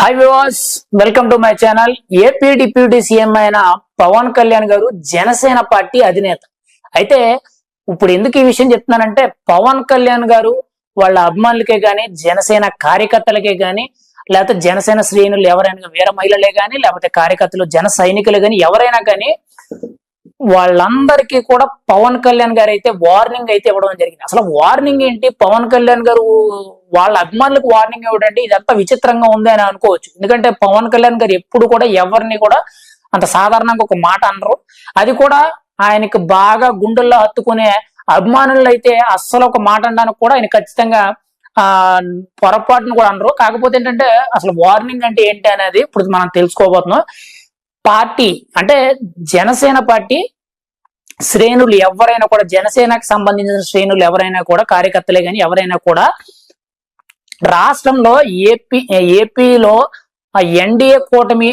Hi వివాస్ welcome to my channel AP deputy CM అయిన పవన్ కళ్యాణ్ గారు Janasena party అధినేత. అయితే ఇప్పుడు ఎందుకు ఈ విషయం చెప్తున్నానంటే పవన్ కళ్యాణ్ గారు వాళ్ళ అభిమానులకే గాని జనసేన కార్యకర్తలకే గాని లేకపోతే జనసేన శ్రేణులు ఎవరైనా వీర మహిళలే గాని లేకపోతే కార్యకర్తలు జన సైనికులు గాని ఎవరైనా కానీ వాళ్ళందరికీ కూడా పవన్ కళ్యాణ్ గారు అయితే వార్నింగ్ అయితే ఇవ్వడం జరిగింది. అసలు వార్నింగ్ ఏంటి? పవన్ కళ్యాణ్ గారు వాళ్ళ అభిమానులకు వార్నింగ్ ఇవ్వడండి. ఇదంతా విచిత్రంగా ఉంది అని అనుకోవచ్చు. ఎందుకంటే పవన్ కళ్యాణ్ గారు ఎప్పుడు కూడా ఎవరిని కూడా అంత సాధారణంగా ఒక మాట అనరు. అది కూడా ఆయనకి బాగా గుండెల్లో హత్తుకునే అభిమానులు అయితే అస్సలు ఒక మాట అనడానికి కూడా ఆయన ఖచ్చితంగా ఆ పొరపాటును కూడా అనరు. కాకపోతే ఏంటంటే అసలు వార్నింగ్ అంటే ఏంటి అనేది ఇప్పుడు మనం తెలుసుకోబోతున్నాం. పార్టీ అంటే జనసేన పార్టీ శ్రేణులు ఎవరైనా కూడా జనసేనకు సంబంధించిన శ్రేణులు ఎవరైనా కూడా కార్యకర్తలే కానీ ఎవరైనా కూడా రాష్ట్రంలో ఏపీ ఏపీలో ఎన్డీఏ కూటమి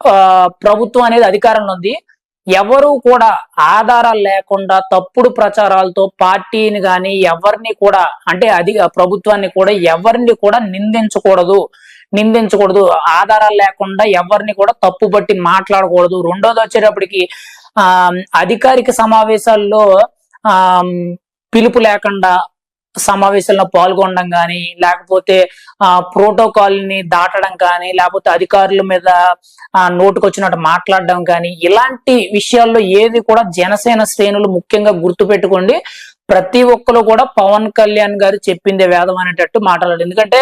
ఆ, ప్రభుత్వం అనేది అధికారంలో ఉంది. ఎవరు కూడా ఆధారాలు లేకుండా తప్పుడు ప్రచారాలతో పార్టీని కానీ ఎవరిని కూడా అంటే అది ప్రభుత్వాన్ని కూడా ఎవరిని కూడా నిందించకూడదు. నిందించకూడదు. ఆధారాలు లేకుండా ఎవరిని కూడా తప్పు బట్టి మాట్లాడకూడదు. రెండోది వచ్చేటప్పటికి ఆ అధికారిక సమావేశాల్లో ఆ పిలుపు లేకుండా సమావేశంలో పాల్గొనడం కానీ లేకపోతే ఆ ప్రోటోకాల్ని దాటడం కానీ లేకపోతే అధికారుల మీద ఆ నోటుకొచ్చినట్టు మాట్లాడడం కానీ ఇలాంటి విషయాల్లో ఏది కూడా జనసేన శ్రేణులు ముఖ్యంగా గుర్తు పెట్టుకోండి ప్రతి ఒక్కరు కూడా పవన్ కళ్యాణ్ గారు చెప్పిందే వేదం అనేటట్టు మాట్లాడారు. ఎందుకంటే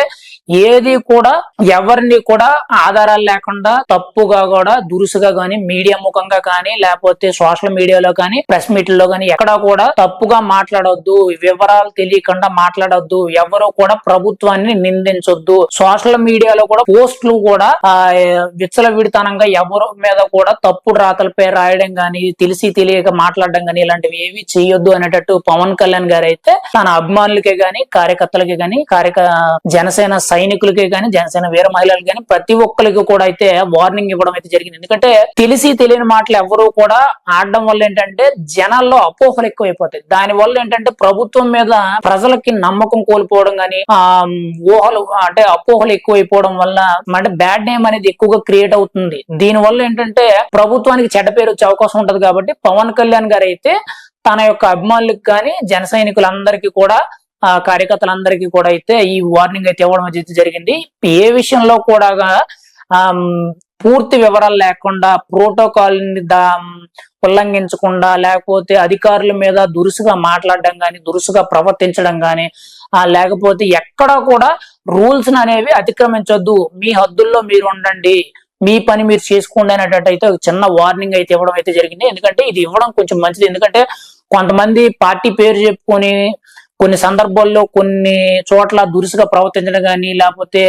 ఏది కూడా ఎవరిని కూడా ఆధారాలు లేకుండా తప్పుగా కూడా దురుసుగా కానీ మీడియా ముఖంగా కానీ లేకపోతే సోషల్ మీడియాలో కానీ ప్రెస్ మీట్లో కానీ ఎక్కడా కూడా తప్పుగా మాట్లాడొద్దు వివరాలు తెలియకుండా మాట్లాడొద్దు ఎవరు కూడా ప్రభుత్వాన్ని నిందించొద్దు. సోషల్ మీడియాలో కూడా పోస్టులు కూడా ఆ విచ్చలవిడితనంగా ఎవరి మీద కూడా తప్పుడు రాతలపై రాయడం కానీ తెలిసి తెలియక మాట్లాడడం కానీ ఇలాంటివి ఏవి చేయొద్దు అనేటట్టు పవన్ పవన్ కళ్యాణ్ గారు అయితే తన అభిమానులకే గాని కార్యకర్తలకి గాని కార్యక జనసేన సైనికులకే గాని జనసేన వీర మహిళలకు గాని ప్రతి ఒక్కరికి కూడా అయితే వార్నింగ్ ఇవ్వడం అయితే జరిగింది. ఎందుకంటే తెలిసి తెలియని మాటలు ఎవరు కూడా ఆడడం వల్ల ఏంటంటే జనాల్లో అపోహలు ఎక్కువైపోతాయి. దాని వల్ల ఏంటంటే ప్రభుత్వం మీద ప్రజలకి నమ్మకం కోల్పోవడం గాని ఆ ఊహలు అంటే అపోహలు ఎక్కువైపోవడం వల్ల అంటే బ్యాడ్ నేమ్ అనేది ఎక్కువగా క్రియేట్ అవుతుంది. దీని వల్ల ఏంటంటే ప్రభుత్వానికి చెడ్డ పేరు వచ్చే అవకాశం ఉంటది కాబట్టి పవన్ కళ్యాణ్ గారు అయితే తన యొక్క అభిమానులకు కానీ జన సైనికులందరికీ కూడా ఆ కార్యకర్తలందరికీ కూడా అయితే ఈ వార్నింగ్ అయితే ఇవ్వడం అయితే జరిగింది. ఏ విషయంలో కూడా పూర్తి వివరాలు లేకుండా ప్రోటోకాల్ని దా ఉల్లంఘించకుండా లేకపోతే అధికారుల మీద దురుసుగా మాట్లాడడం కానీ దురుసుగా ప్రవర్తించడం కానీ ఆ లేకపోతే ఎక్కడా కూడా రూల్స్ అనేవి అతిక్రమించొద్దు. మీ హద్దుల్లో మీరు ఉండండి. మీ పని మీరు చేసుకోండి అనేటట్టు అయితే ఒక చిన్న వార్నింగ్ అయితే ఇవ్వడం అయితే జరిగింది. ఎందుకంటే ఇది ఇవ్వడం కొంచెం మంచిది. ఎందుకంటే కొంతమంది పార్టీ పేరు చెప్పుకొని కొన్ని సందర్భాల్లో కొన్ని చోట్ల దురుసుగా ప్రవర్తించడం కానీ లేకపోతే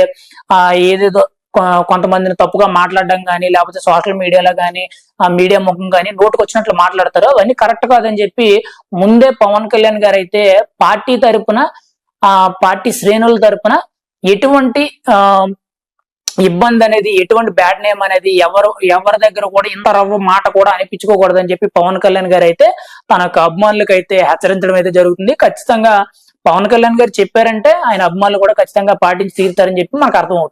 ఆ ఏదేదో కొంతమందిని తప్పుగా మాట్లాడడం కానీ లేకపోతే సోషల్ మీడియాలో కానీ ఆ మీడియా ముఖం కానీ నోటుకు వచ్చినట్లు మాట్లాడతారు. అవన్నీ కరెక్ట్ కాదని చెప్పి ముందే పవన్ కళ్యాణ్ గారు అయితే పార్టీ తరపున ఆ పార్టీ శ్రేణుల తరపున ఎటువంటి ఆ ఇబ్బంది అనేది ఎటువంటి బ్యాడ్ నేమ్ అనేది ఎవరు ఎవరి దగ్గర కూడా ఇంత రవ్వ మాట కూడా అనిపించుకోకూడదు అని చెప్పి పవన్ కళ్యాణ్ గారు అయితే తన యొక్క అభిమానులకు అయితే హెచ్చరించడం అయితే జరుగుతుంది. ఖచ్చితంగా పవన్ కళ్యాణ్ గారు చెప్పారంటే ఆయన అభిమానులు కూడా ఖచ్చితంగా పాటించి తీరుతారని చెప్పి మనకు అర్థమవుతుంది.